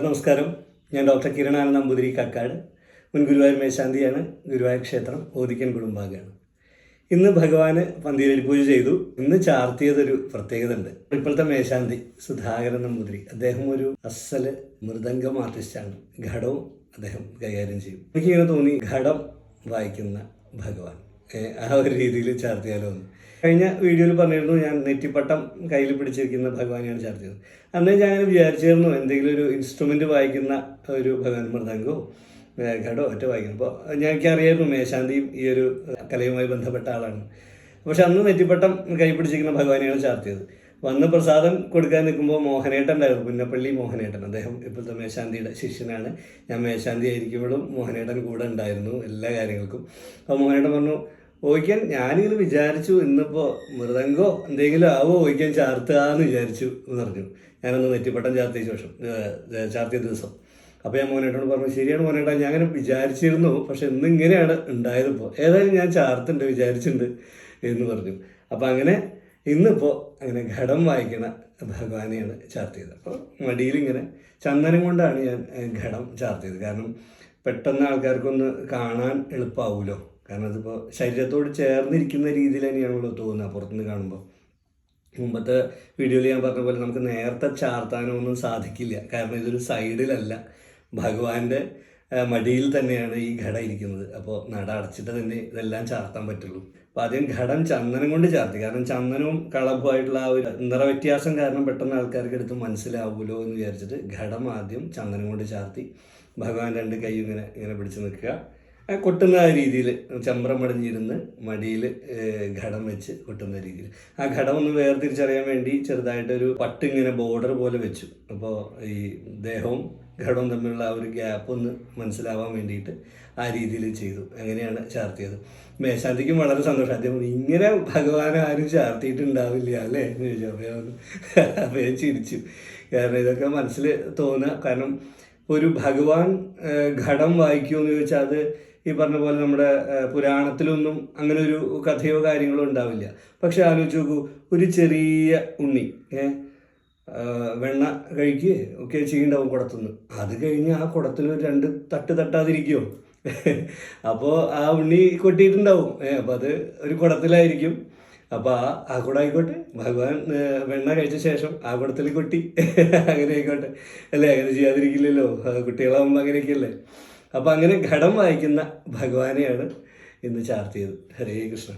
നമസ്കാരം. ഞാൻ ഡോക്ടർ കിരണാനന്ദ നമ്പൂതിരി കക്കാട്. മുൻ ഗുരുവായൂർ മേശാന്തിയാണ് ഗുരുവായൂർ ക്ഷേത്രം ഓദിക്കൻ കുടുംബാംഗമാണ്. ഇന്ന് ഭഗവാന് പന്തീരൽ പൂജ ചെയ്തു. ഇന്ന് ചാർത്തിയതൊരു പ്രത്യേകത ഉണ്ട് ഇപ്പോഴത്തെ മേശാന്തി സുധാകരൻ നമ്പൂതിരി അദ്ദേഹം ഒരു അസൽ മൃദംഗം ആർട്ടിസ്റ്റാണ്. ഘടവും അദ്ദേഹം കൈകാര്യം ചെയ്യും. എനിക്കിങ്ങനെ തോന്നി ഘടം വായിക്കുന്ന ഭഗവാൻ. ആ ഒരു രീതിയിൽ ചാർത്തിയാലോ കഴിഞ്ഞ വീഡിയോയിൽ പറഞ്ഞിരുന്നു ഞാൻ നെറ്റിപ്പട്ടം കയ്യിൽ പിടിച്ചിരിക്കുന്ന ഭഗവാനെയാണ് ചാർത്തിയത് അന്ന് ഞാൻ അങ്ങനെ വിചാരിച്ചിരുന്നു എന്തെങ്കിലും ഒരു ഇൻസ്ട്രുമെന്റ് വായിക്കുന്ന ഒരു ഭഗവാൻ മൃദംഗോ ഘടോ ഒറ്റ വായിക്കുന്നു അപ്പോൾ ഞാൻ എനിക്കറിയായിരുന്നു മേശാന്തിയും ഈ ഒരു കലയുമായി ബന്ധപ്പെട്ട ആളാണ്. പക്ഷെ അന്ന് നെറ്റിപ്പട്ടം കൈ പിടിച്ചിരിക്കുന്ന ഭഗവാനെയാണ് ചാർത്തിയത് വന്ന് പ്രസാദം കൊടുക്കാൻ നിൽക്കുമ്പോൾ മോഹനേട്ടൻ ഉണ്ടായിരുന്നു പുന്നപ്പള്ളി മോഹനേട്ടൻ. അദ്ദേഹം ഇപ്പോഴത്തെ മേശാന്തിയുടെ ശിഷ്യനാണ്. ഞാൻ മേശാന്തി ആയിരിക്കുമ്പോഴും മോഹനേട്ടൻ കൂടെ ഉണ്ടായിരുന്നു എല്ലാ കാര്യങ്ങൾക്കും. അപ്പോൾ മോഹനേട്ടൻ പറഞ്ഞു ഓയ്ക്കാൻ ഞാനിങ്ങനെ വിചാരിച്ചു ഇന്നിപ്പോൾ മൃദംഗോ എന്തെങ്കിലും ആവോ ഓയ്ക്കാൻ ചാർത്തുകയെന്ന് വിചാരിച്ചു എന്ന് പറഞ്ഞു. ഞാനൊന്ന് നെറ്റിപ്പട്ടം ചാർത്തിയ ശേഷം ചാർത്തിയ ദിവസം. അപ്പോൾ ഞാൻ മോനേട്ടോട് പറഞ്ഞു ശരിയാണ് മോനേട്ടാ ഞാൻ അങ്ങനെ വിചാരിച്ചിരുന്നു പക്ഷെ ഇന്നിങ്ങനെയാണ് ഉണ്ടായതിപ്പോൾ ഏതായാലും ഞാൻ ചാർത്തുണ്ട് വിചാരിച്ചിട്ടുണ്ട് എന്ന് പറഞ്ഞു. അപ്പോൾ അങ്ങനെ ഇന്നിപ്പോൾ അങ്ങനെ ഘടം വായിക്കണ ഭഗവാനെയാണ് ചാർത്തിയത്. അപ്പോൾ മടിയിലിങ്ങനെ ചന്ദനം കൊണ്ടാണ് ഞാൻ ഘടം ചാർത്തിയത്. കാരണം പെട്ടെന്ന് ആൾക്കാർക്കൊന്ന് കാണാൻ എളുപ്പമാവുമല്ലോ കാരണം അതിപ്പോൾ ശരീരത്തോട് ചേർന്നിരിക്കുന്ന രീതിയിൽ തന്നെയാണല്ലോ തോന്നുക പുറത്തുനിന്ന് കാണുമ്പോൾ മുമ്പത്തെ വീഡിയോയിൽ ഞാൻ പറഞ്ഞ പോലെ നമുക്ക് നേരത്തെ ചാർത്താനോ ഒന്നും സാധിക്കില്ല. കാരണം ഇതൊരു സൈഡിലല്ല. ഭഗവാന്റെ മടിയിൽ തന്നെയാണ് ഈ ഘട ഇരിക്കുന്നത്. അപ്പോൾ നട അടച്ചിട്ട് തന്നെ ഇതെല്ലാം ചാർത്താൻ പറ്റുള്ളൂ. അപ്പോൾ ആദ്യം ഘടം ചന്ദനം കൊണ്ട് ചാർത്തി. കാരണം ചന്ദനവും കളഭുമായിട്ടുള്ള ആ ഒരു നിറവ്യത്യാസം കാരണം പെട്ടെന്ന് ആൾക്കാർക്ക് എടുത്ത് മനസ്സിലാവുമല്ലോ എന്ന് വിചാരിച്ചിട്ട് ഘടം ആദ്യം ചന്ദനം കൊണ്ട് ചാർത്തി. ഭഗവാൻ രണ്ട് കൈ ഇങ്ങനെ ഇങ്ങനെ പിടിച്ച് നിൽക്കുക. കൊട്ടുന്ന ആ രീതിയിൽ ചമ്രം മടഞ്ഞിരുന്ന് മടിയിൽ ഘടം വെച്ച് കൊട്ടുന്ന രീതിയിൽ. ആ ഘടം ഒന്ന് വേർതിരിച്ചറിയാൻ വേണ്ടി ചെറുതായിട്ടൊരു പട്ട് ഇങ്ങനെ ബോർഡർ പോലെ വെച്ചു. അപ്പോൾ ഈ ദേഹവും ഘടവും തമ്മിലുള്ള ആ ഒരു ഗ്യാപ്പ് ഒന്ന് മനസ്സിലാവാൻ വേണ്ടിയിട്ട് ആ രീതിയിൽ ചെയ്തു. അങ്ങനെയാണ് ചാർത്തിയത്. മേശാന്തിക്കും വളരെ സന്തോഷം. അദ്ദേഹം ഇങ്ങനെ ഭഗവാൻ ആരും ചാർത്തിയിട്ടുണ്ടാവില്ല അല്ലേ? എന്ന് ചോദിച്ചു. അപ്പോൾ അപ്പോൾ ചിരിച്ചു. കാരണം ഇതൊക്കെ മനസ്സിൽ തോന്നുക. കാരണം ഒരു ഭഗവാൻ ഘടം വായിക്കുമെന്ന് ചോദിച്ചാൽ അത് ഈ പറഞ്ഞ പോലെ നമ്മുടെ പുരാണത്തിലൊന്നും അങ്ങനെ ഒരു കഥയോ കാര്യങ്ങളോ ഉണ്ടാവില്ല. പക്ഷെ ആലോചിച്ച് നോക്കൂ ഒരു ചെറിയ ഉണ്ണി ഏഹ്, വെണ്ണ കഴിക്കുക ഒക്കെ ചെയ്യണ്ടാവും കുടത്തുനിന്ന്. അത് കഴിഞ്ഞ് ആ കുടത്തിൽ രണ്ട് തട്ട് തട്ടാതിരിക്കുമോ അപ്പോൾ ആ ഉണ്ണി കൊട്ടിയിട്ടുണ്ടാവും. ഏഹ്, അപ്പോൾ അത് ഒരു കുടത്തിലായിരിക്കും. അപ്പോൾ ആ ആ കുടമായിക്കോട്ടെ ഭഗവാൻ വെണ്ണ കഴിച്ച ശേഷം ആ കുടത്തിൽ കൊട്ടി. അങ്ങനെ ആയിക്കോട്ടെ. അല്ലേ? അങ്ങനെ ചെയ്യാതിരിക്കില്ലല്ലോ. കുട്ടികളാവുമ്പോൾ അങ്ങനെയൊക്കെയല്ലേ? അപ്പോൾ അങ്ങനെ ഘടം വായിക്കുന്ന ഭഗവാനെയാണ് ഇന്ന് ചാർത്തിയത്. ഹരേ കൃഷ്ണ.